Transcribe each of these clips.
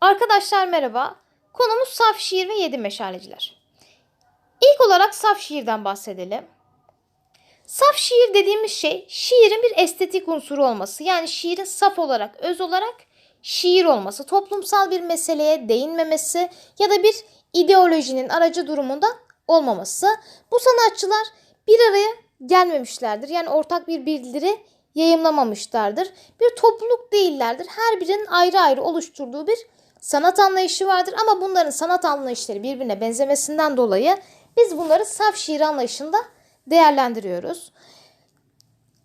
Arkadaşlar merhaba. Konumuz saf şiir ve yedi meşaleciler. İlk olarak saf şiirden bahsedelim. Saf şiir dediğimiz şey şiirin bir estetik unsuru olması. Yani şiirin saf olarak, öz olarak şiir olması, toplumsal bir meseleye değinmemesi ya da bir ideolojinin aracı durumunda olmaması. Bu sanatçılar bir araya gelmemişlerdir. Yani ortak bir bildiri yayımlamamışlardır. Bir topluluk değillerdir. Her birinin ayrı ayrı oluşturduğu bir sanat anlayışı vardır ama bunların sanat anlayışları birbirine benzemesinden dolayı biz bunları saf şiir anlayışında değerlendiriyoruz.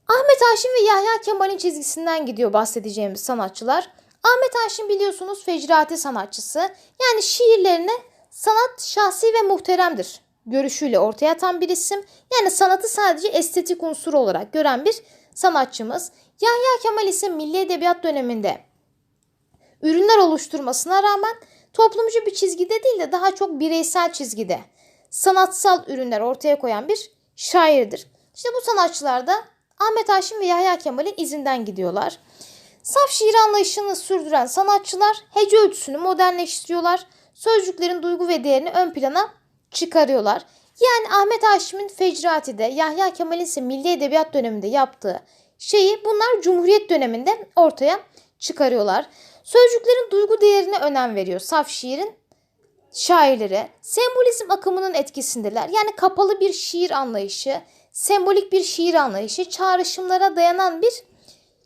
Ahmet Haşim ve Yahya Kemal'in çizgisinden gidiyor bahsedeceğimiz sanatçılar. Ahmet Haşim biliyorsunuz fecrati sanatçısı. Yani şiirlerine sanat şahsi ve muhteremdir görüşüyle ortaya atan bir isim. Yani sanatı sadece estetik unsur olarak gören bir sanatçımız. Yahya Kemal ise Milli Edebiyat döneminde ürünler oluşturmasına rağmen toplumcu bir çizgide değil de daha çok bireysel çizgide sanatsal ürünler ortaya koyan bir şairdir. İşte bu sanatçılar da Ahmet Haşim ve Yahya Kemal'in izinden gidiyorlar. Saf şiir anlayışını sürdüren sanatçılar hece ölçüsünü modernleştiriyorlar. Sözcüklerin duygu ve değerini ön plana çıkarıyorlar. Yani Ahmet Haşim'in Fecrati'de, Yahya Kemal'in ise Milli Edebiyat döneminde yaptığı şeyi bunlar Cumhuriyet döneminde ortaya çıkarıyorlar. Sözcüklerin duygu değerine önem veriyor saf şiirin şairleri. Sembolizm akımının etkisindeler. Yani kapalı bir şiir anlayışı, sembolik bir şiir anlayışı, çağrışımlara dayanan bir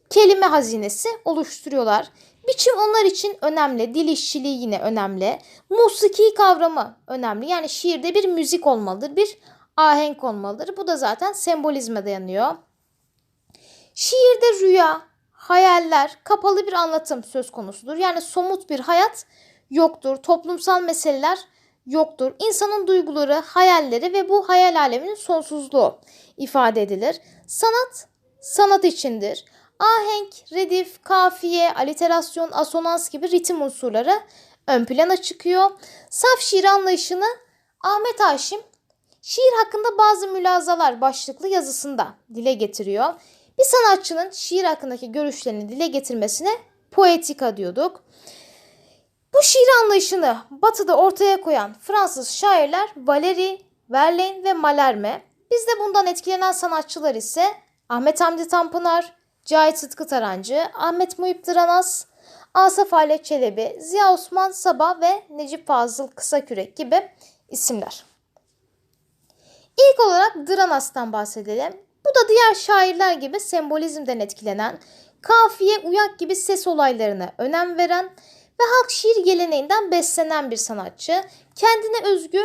kelime hazinesi oluşturuyorlar. Biçim onlar için önemli. Dil işçiliği yine önemli. Musiki kavramı önemli. Yani şiirde bir müzik olmalıdır, bir ahenk olmalıdır. Bu da zaten sembolizme dayanıyor. Şiirde rüya, hayaller, kapalı bir anlatım söz konusudur. Yani somut bir hayat yoktur. Toplumsal meseleler yoktur. İnsanın duyguları, hayalleri ve bu hayal aleminin sonsuzluğu ifade edilir. Sanat, sanat içindir. Ahenk, redif, kafiye, aliterasyon, asonans gibi ritim unsurları ön plana çıkıyor. Saf şiir anlayışını Ahmet Haşim şiir hakkında bazı mülazalar başlıklı yazısında dile getiriyor. Bir sanatçının şiir hakkındaki görüşlerini dile getirmesine poetika diyorduk. Bu şiir anlayışını batıda ortaya koyan Fransız şairler Valéry, Verlaine ve Mallarmé. Bizde bundan etkilenen sanatçılar ise Ahmet Hamdi Tanpınar, Cahit Sıtkı Tarancı, Ahmet Muhip Dıranas, Asaf Halet Çelebi, Ziya Osman Sabah ve Necip Fazıl Kısakürek gibi isimler. İlk olarak Dranas'tan bahsedelim. Bu da diğer şairler gibi sembolizmden etkilenen, kafiye, uyak gibi ses olaylarına önem veren ve halk şiir geleneğinden beslenen bir sanatçı. Kendine özgü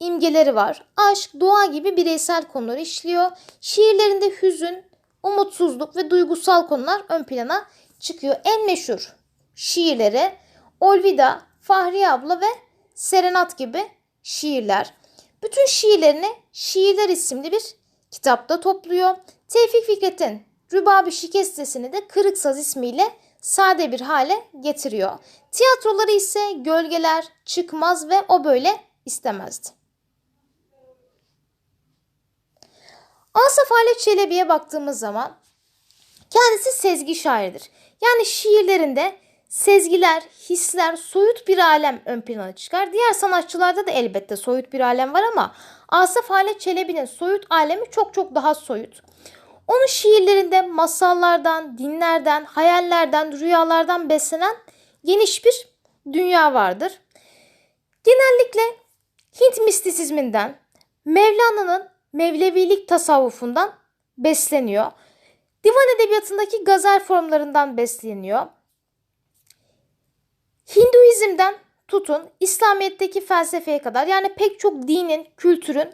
imgeleri var. Aşk, doğa gibi bireysel konuları işliyor. Şiirlerinde hüzün, umutsuzluk ve duygusal konular ön plana çıkıyor. En meşhur şiirleri Olvida, Fahriye abla ve Serenat gibi şiirler. Bütün şiirlerini Şiirler isimli bir kitapta topluyor. Tevfik Fikret'in Rübabi Şikestesi'ni de Kırık Saz ismiyle sade bir hale getiriyor. Tiyatroları ise Gölgeler, Çıkmaz ve O Böyle istemezdi. Asaf Halet Çelebi'ye baktığımız zaman kendisi sezgi şairidir. Yani şiirlerinde sezgiler, hisler, soyut bir alem ön plana çıkar. Diğer sanatçılarda da elbette soyut bir alem var ama Asaf Halet Çelebi'nin soyut alemi çok çok daha soyut. Onun şiirlerinde masallardan, dinlerden, hayallerden, rüyalardan beslenen geniş bir dünya vardır. Genellikle Hint mistisizminden, Mevlana'nın Mevlevilik tasavvufundan besleniyor. Divan edebiyatındaki gazel formlarından besleniyor. Hinduizm'den tutun İslamiyet'teki felsefeye kadar yani pek çok dinin, kültürün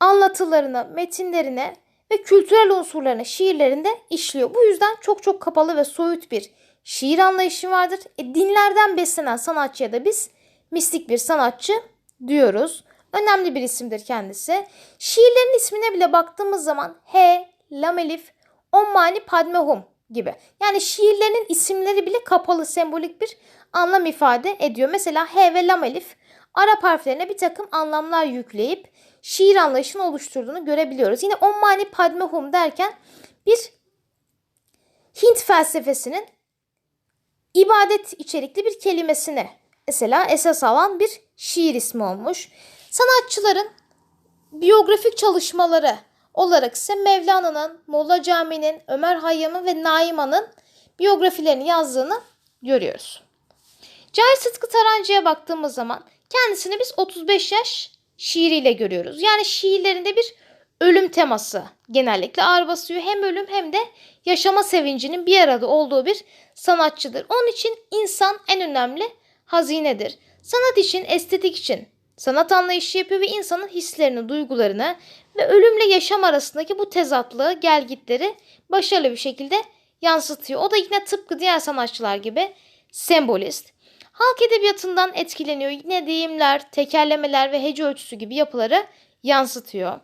anlatılarını, metinlerine ve kültürel unsurlarını şiirlerinde işliyor. Bu yüzden çok çok kapalı ve soyut bir şiir anlayışı vardır. E, dinlerden beslenen sanatçıya da biz mistik bir sanatçı diyoruz. Önemli bir isimdir kendisi. Şiirlerin ismine bile baktığımız zaman He, Lamelif, On Mani Padme Hum gibi. Yani şiirlerin isimleri bile kapalı sembolik bir anlam ifade ediyor. Mesela H ve Lamelif Arap harflerine bir takım anlamlar yükleyip şiir anlayışını oluşturduğunu görebiliyoruz. Yine Om Mani Padme Hum derken bir Hint felsefesinin ibadet içerikli bir kelimesini mesela esas alan bir şiir ismi olmuş. Sanatçıların biyografik çalışmaları olarak ise Mevlana'nın, Molla Cami'nin, Ömer Hayyam'ın ve Naiman'ın biyografilerini yazdığını görüyoruz. Cahit Sıtkı Tarancı'ya baktığımız zaman kendisini biz 35 yaş şiiriyle görüyoruz. Yani şiirlerinde bir ölüm teması genellikle ağır basıyor. Hem ölüm hem de yaşama sevincinin bir arada olduğu bir sanatçıdır. Onun için insan en önemli hazinedir. Sanat için, estetik için sanat anlayışı yapıyor ve insanın hislerini, duygularını ve ölümle yaşam arasındaki bu tezatlığı, gelgitleri başarılı bir şekilde yansıtıyor. O da yine tıpkı diğer sanatçılar gibi sembolist. Halk edebiyatından etkileniyor. Yine deyimler, tekerlemeler ve hece ölçüsü gibi yapıları yansıtıyor.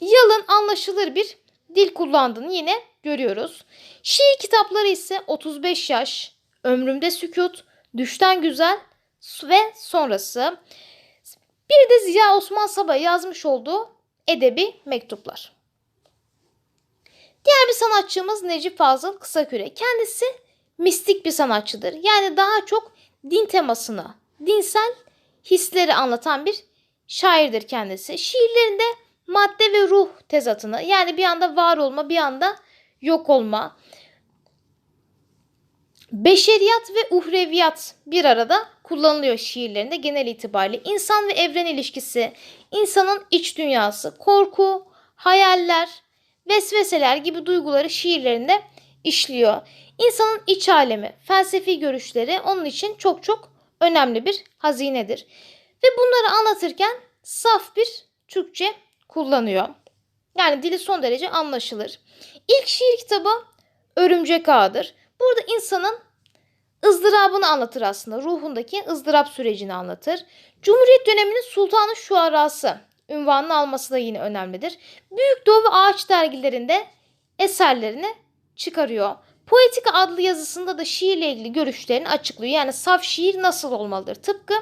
Yalın anlaşılır bir dil kullandığını yine görüyoruz. Şiir kitapları ise 35 yaş, Ömrümde Sükut, Düşten Güzel ve sonrası. Bir de Ziya Osman Sabah yazmış olduğu edebi mektuplar. Diğer bir sanatçımız Necip Fazıl Kısakürek. Kendisi mistik bir sanatçıdır. Yani daha çok din temasını, dinsel hisleri anlatan bir şairdir kendisi. Şiirlerinde madde ve ruh tezatını yani bir anda var olma bir anda yok olma, beşeriyat ve uhreviyat bir arada kullanılıyor şiirlerinde genel itibariyle. İnsan ve evren ilişkisi, insanın iç dünyası, korku, hayaller, vesveseler gibi duyguları şiirlerinde işliyor. İnsanın iç alemi, felsefi görüşleri onun için çok çok önemli bir hazinedir. Ve bunları anlatırken saf bir Türkçe kullanıyor. Yani dili son derece anlaşılır. İlk şiir kitabı Örümcek Ağı'dır. Burada insanın ızdırabını anlatır aslında. Ruhundaki ızdırap sürecini anlatır. Cumhuriyet döneminin Sultanı Şuarası ünvanını alması da yine önemlidir. Büyük Doğu ve Ağaç dergilerinde eserlerini çıkarıyor. Poetika adlı yazısında da şiirle ilgili görüşlerini açıklıyor. Yani saf şiir nasıl olmalıdır? Tıpkı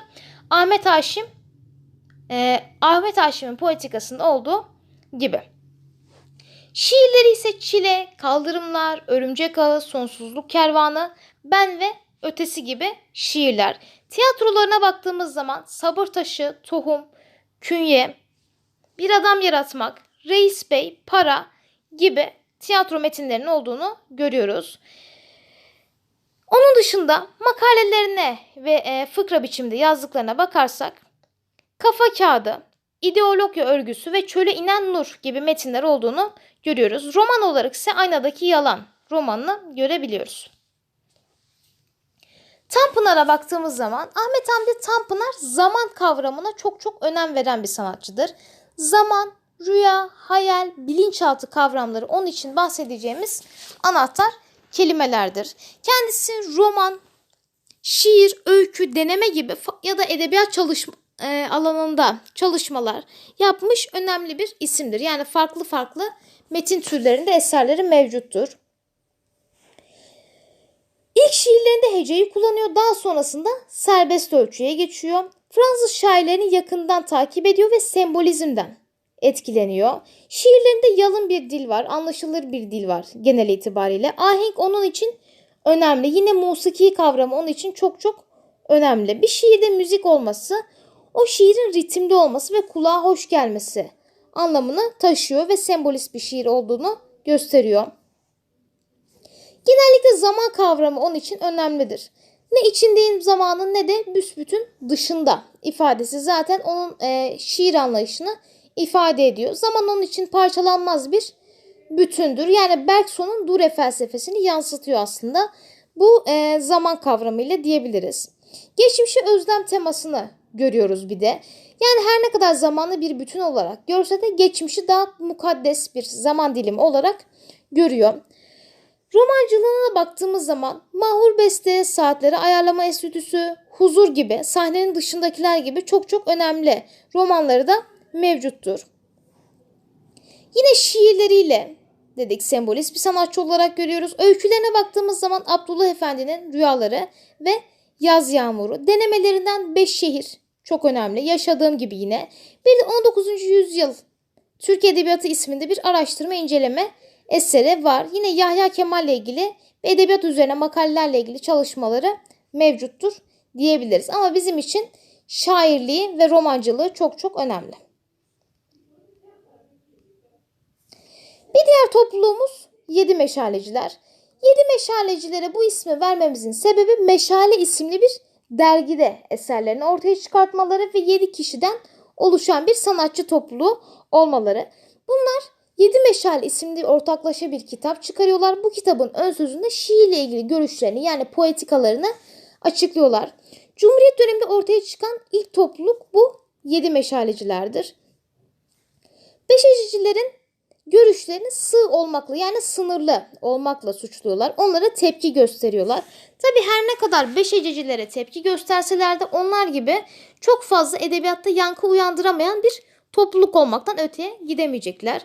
Ahmet Haşim e, Ahmet Haşim'in poetikasında olduğu gibi. Şiirleri ise Çile, Kaldırımlar, Örümcek Ağı, Sonsuzluk Kervanı, Ben ve Ötesi gibi şiirler. Tiyatrolarına baktığımız zaman Sabır Taşı, Tohum, Künye, Bir Adam Yaratmak, Reis Bey, Para gibi tiyatro metinlerinin olduğunu görüyoruz. Onun dışında makalelerine ve e, fıkra biçimde yazdıklarına bakarsak Kafa Kağıdı, İdeologya Örgüsü ve Çöle inen Nur gibi metinler olduğunu görüyoruz. Roman olarak ise Aynadaki Yalan romanını görebiliyoruz. Tanpınar'a baktığımız zaman Ahmet Hamdi Tanpınar zaman kavramına çok çok önem veren bir sanatçıdır. Zaman, rüya, hayal, bilinçaltı kavramları onun için bahsedeceğimiz anahtar kelimelerdir. Kendisi roman, şiir, öykü, deneme gibi ya da edebiyat çalışma e, alanında çalışmalar yapmış önemli bir isimdir. Yani farklı farklı metin türlerinde eserleri mevcuttur. İlk şiirlerinde heceyi kullanıyor. Daha sonrasında serbest ölçüye geçiyor. Fransız şairlerini yakından takip ediyor ve sembolizmden etkileniyor. Şiirlerinde yalın bir dil var, anlaşılır bir dil var genel itibariyle. Ahenk onun için önemli. Yine musiki kavramı onun için çok çok önemli. Bir şiirde müzik olması, o şiirin ritimli olması ve kulağa hoş gelmesi anlamını taşıyor ve sembolist bir şiir olduğunu gösteriyor. Genellikle zaman kavramı onun için önemlidir. Ne içindeyim zamanın ne de büsbütün dışında ifadesi zaten onun e, şiir anlayışını ifade ediyor. Zaman onun için parçalanmaz bir bütündür. Yani Bergson'un Dure felsefesini yansıtıyor aslında. Bu e, zaman kavramıyla diyebiliriz. Geçmişe özlem temasını görüyoruz bir de. Yani her ne kadar zamanlı bir bütün olarak görse de geçmişi daha mukaddes bir zaman dilimi olarak görüyor. Romancılığına baktığımız zaman mahur beste, saatleri ayarlama enstitüsü, huzur gibi sahnenin dışındakiler gibi çok çok önemli romanları da mevcuttur. Yine şiirleriyle dedik sembolist bir sanatçı olarak görüyoruz. Öykülerine baktığımız zaman Abdullah Efendi'nin rüyaları ve yaz yağmuru denemelerinden beş şehir çok önemli. Yaşadığım gibi yine. Bir de 19. yüzyıl Türk Edebiyatı isminde bir araştırma inceleme eseri var. Yine Yahya Kemal ile ilgili ve edebiyat üzerine makalelerle ilgili çalışmaları mevcuttur diyebiliriz. Ama bizim için şairliği ve romancılığı çok çok önemli. Bir diğer topluluğumuz Yedi Meşaleciler. Yedi Meşalecilere bu ismi vermemizin sebebi Meşale isimli bir dergide eserlerini ortaya çıkartmaları ve yedi kişiden oluşan bir sanatçı topluluğu olmaları. Bunlar Yedi Meşale isimli ortaklaşa bir kitap çıkarıyorlar. Bu kitabın ön sözünde şiirle ilgili görüşlerini yani poetikalarını açıklıyorlar. Cumhuriyet döneminde ortaya çıkan ilk topluluk bu Yedi Meşalecilerdir. Beşecicilerin görüşlerini sığ olmakla yani sınırlı olmakla suçluyorlar. Onlara tepki gösteriyorlar. Tabi her ne kadar beşecicilere tepki gösterseler de onlar gibi çok fazla edebiyatta yankı uyandıramayan bir topluluk olmaktan öteye gidemeyecekler.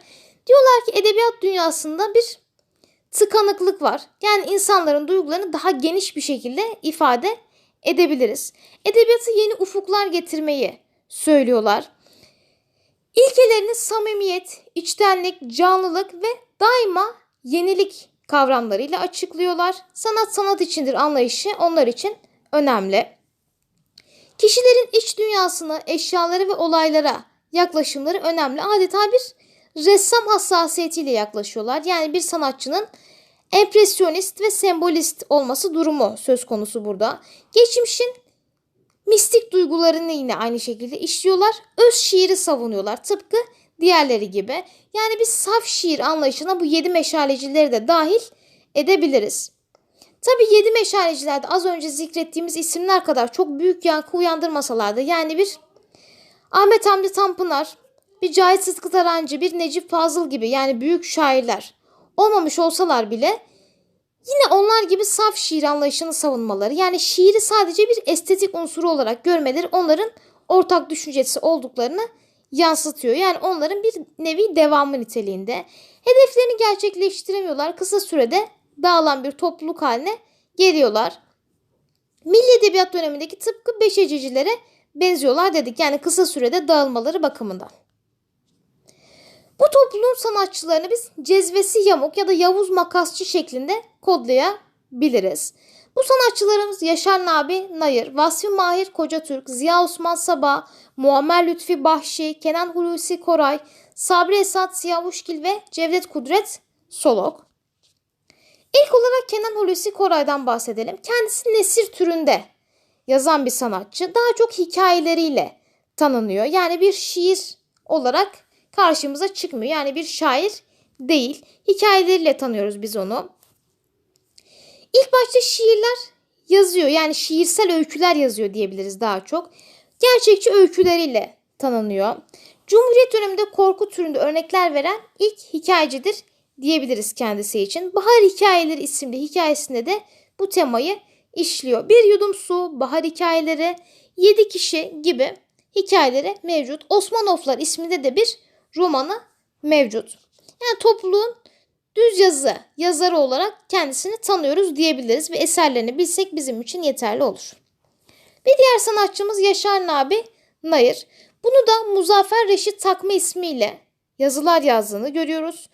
Diyorlar ki edebiyat dünyasında bir tıkanıklık var. Yani insanların duygularını daha geniş bir şekilde ifade edebiliriz. Edebiyatı yeni ufuklar getirmeyi söylüyorlar. İlkelerini samimiyet, içtenlik, canlılık ve daima yenilik kavramlarıyla açıklıyorlar. Sanat sanat içindir anlayışı onlar için önemli. Kişilerin iç dünyasına, eşyaları ve olaylara yaklaşımları önemli. Adeta bir ressam hassasiyetiyle yaklaşıyorlar. Yani bir sanatçının empresyonist ve sembolist olması durumu söz konusu burada. Geçmişin mistik duygularını yine aynı şekilde işliyorlar. Öz şiiri savunuyorlar tıpkı diğerleri gibi. Yani biz saf şiir anlayışına bu yedi meşalecileri de dahil edebiliriz. Tabi yedi meşalecilerde az önce zikrettiğimiz isimler kadar çok büyük yankı uyandırmasalar da yani bir Ahmet Hamdi Tanpınar, bir Cahit Sıtkı Tarancı, bir Necip Fazıl gibi yani büyük şairler olmamış olsalar bile yine onlar gibi saf şiir anlayışını savunmaları yani şiiri sadece bir estetik unsuru olarak görmeleri onların ortak düşüncesi olduklarını yansıtıyor. Yani onların bir nevi devamı niteliğinde. Hedeflerini gerçekleştiremiyorlar. Kısa sürede dağılan bir topluluk haline geliyorlar. Milli Edebiyat dönemindeki tıpkı beşecicilere benziyorlar dedik. Yani kısa sürede dağılmaları bakımından. Bu topluluğun sanatçılarını biz cezvesi yamuk ya da Yavuz makasçı şeklinde kodlayabiliriz. Bu sanatçılarımız Yaşar Nabi Nayır, Vasfi Mahir Kocatürk, Ziya Osman Sabah, Muammer Lütfi Bahşi, Kenan Hulusi Koray, Sabri Esat Siyavuşgil ve Cevdet Kudret Solok. İlk olarak Kenan Hulusi Koray'dan bahsedelim. Kendisi nesir türünde yazan bir sanatçı. Daha çok hikayeleriyle tanınıyor. Yani bir şiir olarak karşımıza çıkmıyor. Yani bir şair değil. Hikayeleriyle tanıyoruz biz onu. İlk başta şiirler yazıyor. Yani şiirsel öyküler yazıyor diyebiliriz daha çok. Gerçekçi öyküleriyle tanınıyor. Cumhuriyet döneminde korku türünde örnekler veren ilk hikayecidir diyebiliriz kendisi için. Bahar Hikayeleri isimli hikayesinde de bu temayı işliyor. Bir yudum su, bahar hikayeleri, yedi kişi gibi hikayeleri mevcut. Osmanovlar isminde de bir romanı mevcut. Yani topluluğun düz yazı yazarı olarak kendisini tanıyoruz diyebiliriz ve eserlerini bilsek bizim için yeterli olur. Bir diğer sanatçımız Yaşar Nabi Nayır. Bunu da Muzaffer Reşit Takma ismiyle yazılar yazdığını görüyoruz.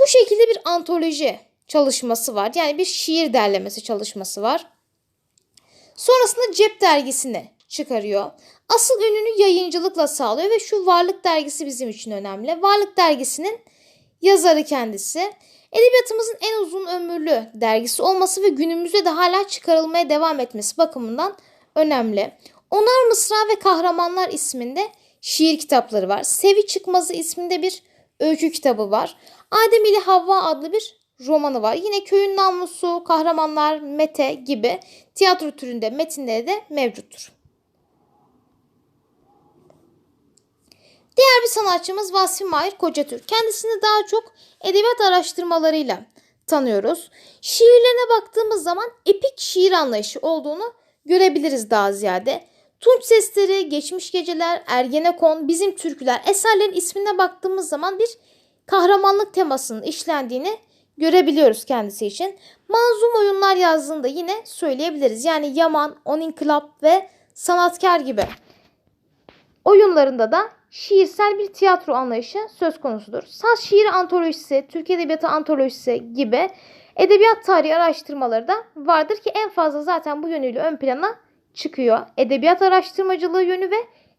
Bu şekilde bir antoloji çalışması var. Yani bir şiir derlemesi çalışması var. Sonrasında Cep dergisini çıkarıyor. Asıl ününü yayıncılıkla sağlıyor ve şu Varlık dergisi bizim için önemli. Varlık dergisinin yazarı kendisi. Edebiyatımızın en uzun ömürlü dergisi olması ve günümüzde de hala çıkarılmaya devam etmesi bakımından önemli. Onar Mısra ve Kahramanlar isminde şiir kitapları var. Sevi Çıkmazı isminde bir öykü kitabı var. Adem ile Havva adlı bir romanı var. Yine Köyün Namusu, Kahramanlar, Mete gibi tiyatro türünde metinleri de mevcuttur. Diğer bir sanatçımız Vasfi Mahir Kocatürk. Kendisini daha çok edebiyat araştırmalarıyla tanıyoruz. Şiirlerine baktığımız zaman epik şiir anlayışı olduğunu görebiliriz daha ziyade. Tunç sesleri, geçmiş geceler, Ergenekon, bizim türküler eserlerin ismine baktığımız zaman bir kahramanlık temasının işlendiğini görebiliyoruz kendisi için. Manzum oyunlar yazdığında yine söyleyebiliriz. Yani Yaman, Onin Club ve Sanatkar gibi oyunlarında da şiirsel bir tiyatro anlayışı söz konusudur. Saz şiiri antolojisi, Türk Edebiyatı antolojisi gibi Edebiyat tarihi araştırmaları da vardır ki en fazla zaten bu yönüyle ön plana çıkıyor. Edebiyat araştırmacılığı yönü ve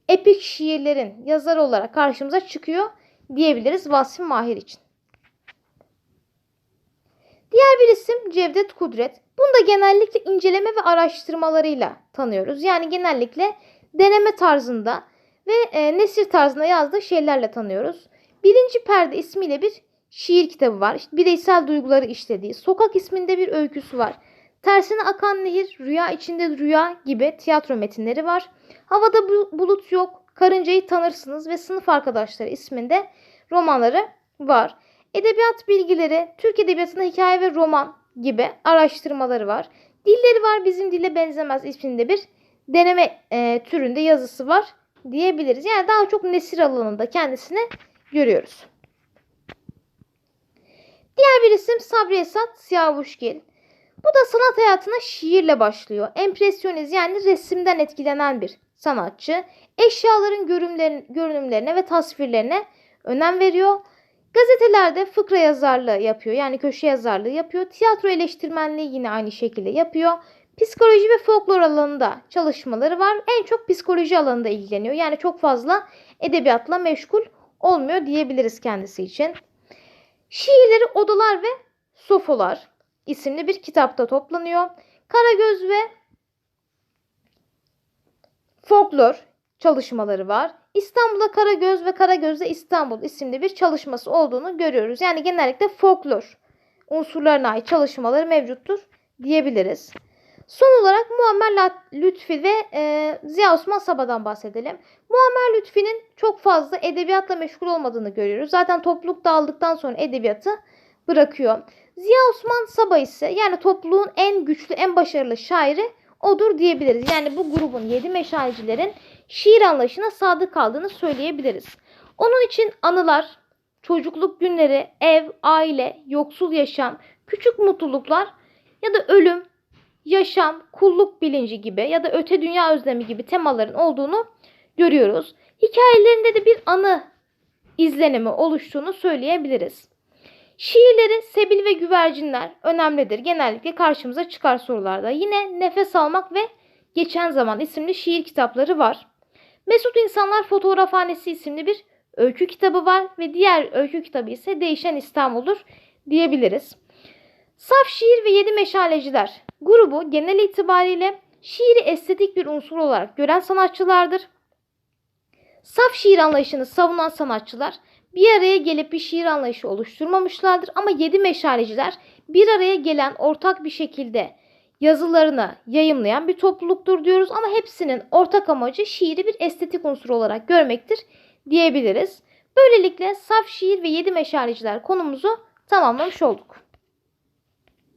epik şiirlerin yazarı olarak karşımıza çıkıyor diyebiliriz Vasfi Mahir için. Diğer bir isim Cevdet Kudret. Bunu da genellikle inceleme ve araştırmalarıyla tanıyoruz. Yani genellikle deneme tarzında ve e, nesir tarzında yazdığı şeylerle tanıyoruz. Birinci Perde ismiyle bir şiir kitabı var. İşte bireysel duyguları işlediği. Sokak isminde bir öyküsü var. Tersine akan nehir, rüya içinde rüya gibi tiyatro metinleri var. Havada bulut yok, karıncayı tanırsınız ve sınıf arkadaşları isminde romanları var. Edebiyat bilgileri, Türk Edebiyatı'nda hikaye ve roman gibi araştırmaları var. Dilleri var bizim dile benzemez isminde bir deneme e, türünde yazısı var diyebiliriz. Yani daha çok nesir alanında kendisini görüyoruz. Diğer bir isim Sabri Esat Siyavuşgil. Bu da sanat hayatına şiirle başlıyor. Empresyoniz yani resimden etkilenen bir sanatçı. Eşyaların görünümlerine ve tasvirlerine önem veriyor. Gazetelerde fıkra yazarlığı yapıyor. Yani köşe yazarlığı yapıyor. Tiyatro eleştirmenliği yine aynı şekilde yapıyor. Psikoloji ve folklor alanında çalışmaları var. En çok psikoloji alanında ilgileniyor. Yani çok fazla edebiyatla meşgul olmuyor diyebiliriz kendisi için. Şiirleri Odalar ve Sofolar isimli bir kitapta toplanıyor. Karagöz ve folklor çalışmaları var. İstanbul'da Karagöz ve Karagöz'de İstanbul isimli bir çalışması olduğunu görüyoruz. Yani genellikle folklor unsurlarına ait çalışmaları mevcuttur diyebiliriz. Son olarak Muammer Lütfi ve e, Ziya Osman Sabah'dan bahsedelim. Muammer Lütfi'nin çok fazla edebiyatla meşgul olmadığını görüyoruz. Zaten topluluk dağıldıktan sonra edebiyatı bırakıyor. Ziya Osman Sabah ise yani topluluğun en güçlü, en başarılı şairi odur diyebiliriz. Yani bu grubun yedi meşalcilerin şiir anlayışına sadık kaldığını söyleyebiliriz. Onun için anılar, çocukluk günleri, ev, aile, yoksul yaşam, küçük mutluluklar ya da ölüm, yaşam, kulluk bilinci gibi ya da öte dünya özlemi gibi temaların olduğunu görüyoruz. Hikayelerinde de bir anı izlenimi oluştuğunu söyleyebiliriz. Şiirleri Sebil ve Güvercinler önemlidir. Genellikle karşımıza çıkar sorularda. Yine Nefes Almak ve Geçen Zaman isimli şiir kitapları var. Mesut İnsanlar Fotoğrafhanesi isimli bir öykü kitabı var ve diğer öykü kitabı ise Değişen İstanbul'dur diyebiliriz. Saf Şiir ve Yedi Meşaleciler grubu genel itibariyle şiiri estetik bir unsur olarak gören sanatçılardır. Saf şiir anlayışını savunan sanatçılar bir araya gelip bir şiir anlayışı oluşturmamışlardır ama yedi meşaleciler bir araya gelen ortak bir şekilde yazılarını yayımlayan bir topluluktur diyoruz ama hepsinin ortak amacı şiiri bir estetik unsur olarak görmektir diyebiliriz. Böylelikle saf şiir ve yedi meşaleciler konumuzu tamamlamış olduk.